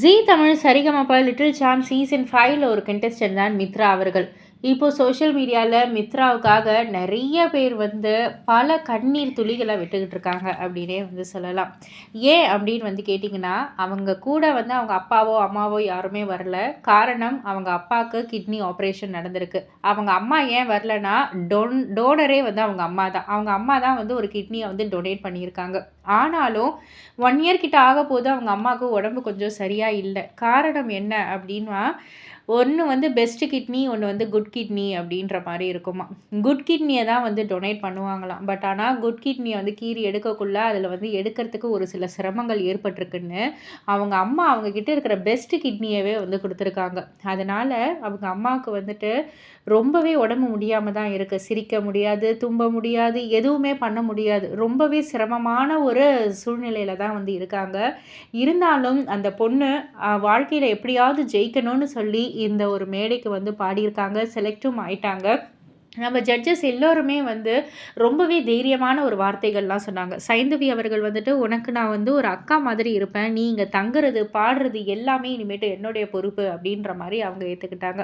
Zee Tamil Saregamapa little champs season ஃபைவ்ல ஒரு contestant தான் மித்ரா அவர்கள். இப்போது சோஷியல் மீடியாவில் மித்ராவுக்காக நிறைய பேர் வந்து பல கண்ணீர் துளிகளை விட்டுக்கிட்டு இருக்காங்க அப்படின்னே வந்து சொல்லலாம். ஏன் அப்படின்னு வந்து கேட்டிங்கன்னா அவங்க கூட வந்து அவங்க அப்பாவோ அம்மாவோ யாருமே வரல. காரணம் அவங்க அப்பாவுக்கு கிட்னி ஆப்ரேஷன் நடந்திருக்கு. அவங்க அம்மா ஏன் வரலன்னா டொன் டோனரே வந்து அவங்க அம்மா தான். அவங்க அம்மா தான் வந்து ஒரு கிட்னியை வந்து டொனேட் பண்ணியிருக்காங்க. ஆனாலும் ஒன் இயர் கிட்ட ஆக போது அவங்க அம்மாவுக்கு உடம்பு கொஞ்சம் சரியாக இல்லை. காரணம் என்ன அப்படின்னா ஒன்று வந்து பெஸ்ட்டு கிட்னி ஒன்று வந்து குட் கிட்னி அப்படின்ற மாதிரி இருக்குமா. குட் கிட்னியை தான் வந்து டொனேட் பண்ணுவாங்களாம். பட் ஆனால் குட் கிட்னியை வந்து கீறி எடுக்கக்குள்ள அதில் வந்து எடுக்கிறதுக்கு ஒரு சில சிரமங்கள் ஏற்பட்டிருக்குன்னு அவங்க அம்மா அவங்கக்கிட்ட இருக்கிற பெஸ்ட்டு கிட்னியவே வந்து கொடுத்துருக்காங்க. அதனால் அவங்க அம்மாவுக்கு வந்துட்டு ரொம்பவே உடம்பு முடியாமல் தான் இருக்குது சிரிக்க முடியாது தும்ப முடியாது எதுவுமே பண்ண முடியாது. ரொம்பவே சிரமமான ஒரு சூழ்நிலையில் தான் வந்து இருக்காங்க. இருந்தாலும் அந்த பொண்ணு வாழ்க்கையில் எப்படியாவது ஜெயிக்கணும்னு சொல்லி இந்த ஒரு மேடைக்கு வந்து பாடியிருக்காங்க செலக்டும் ஆயிட்டாங்க. நம்ம ஜட்ஜஸ் எல்லோருமே வந்து ரொம்பவே தைரியமான ஒரு வார்த்தைகள்லாம் சொன்னாங்க. சைந்தவி அவர்கள் வந்துட்டு உனக்கு நான் வந்து ஒரு அக்கா மாதிரி இருப்பேன். நீ இங்கே தங்குறது பாடுறது எல்லாமே இனிமேட்டு என்னுடைய பொறுப்பு அப்படின்ற மாதிரி அவங்க ஏற்றுக்கிட்டாங்க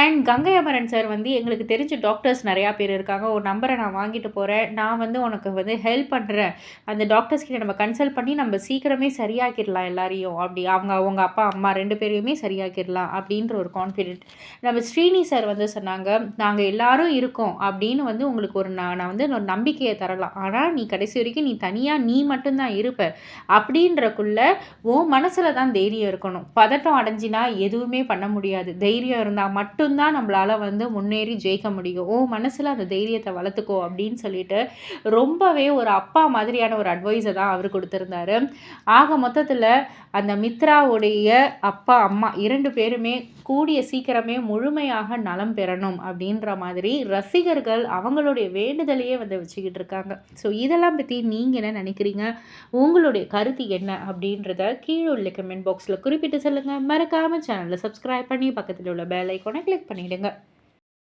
அண்ட் கங்கை அமரன் சார் வந்து எங்களுக்கு தெரிஞ்ச டாக்டர்ஸ் நிறையா பேர் இருக்காங்க. ஒரு நம்பரை நான் வாங்கிட்டு போகிறேன் நான் வந்து உனக்கு வந்து ஹெல்ப் பண்ணுறேன் அந்த டாக்டர்ஸ் கிட்ட நம்ம கன்சல்ட் பண்ணி நம்ம சீக்கிரமே சரியாக்கிடலாம் எல்லாரையும். அப்படி அவங்க அவங்க அப்பா அம்மா ரெண்டு பேரையுமே சரியாக்கிடலாம் அப்படின்ற ஒரு கான்ஃபிடென்ட் நம்ம ஸ்ரீனி சார் வந்து சொன்னாங்க நாங்கள் எல்லாரும் இருக்கும் அப்படின்னு வந்து உங்களுக்கு ஒரு நான் நான் வந்து ஒரு நம்பிக்கையை தரலாம். ஆனால் நீ கடைசி வரைக்கும் நீ தனியாக நீ மட்டும்தான் இருப்ப அப்படின்றக்குள்ள ஓ மனசில் தான் தைரியம் இருக்கணும். பதட்டம் அடைஞ்சினா எதுவுமே பண்ண முடியாது. தைரியம் இருந்தால் மட்டும்தான் நம்மளால் வந்து முன்னேறி ஜெயிக்க முடியும். ஓ மனசில் அந்த தைரியத்தை வளர்த்துக்கோ அப்படின்னு சொல்லிட்டு ரொம்பவே ஒரு அப்பா மாதிரியான ஒரு அட்வைஸை தான் அவர் கொடுத்துருந்தாரு. ஆக மொத்தத்தில் அந்த மித்ராவுடைய அப்பா அம்மா இரண்டு பேருமே கூடிய சீக்கிரமே முழுமையாக நலம் பெறணும் அப்படின்ற மாதிரி ரசிகர்கள் அவங்களுடைய வேண்டுதலையே வந்து வச்சுக்கிட்டு இருக்காங்க. ஸோ இதெல்லாம் பற்றி நீங்கள் என்ன நினைக்கிறீங்க? உங்களுடைய கருத்து என்ன அப்படின்றத கீழே உள்ள கமெண்ட் பாக்ஸில் குறிப்பிட்டு சொல்லுங்கள் மறக்காமல் சேனலில் சப்ஸ்கிரைப் பண்ணி பக்கத்தில் உள்ள பெல் ஐக்கோனை கிளிக் பண்ணிவிடுங்க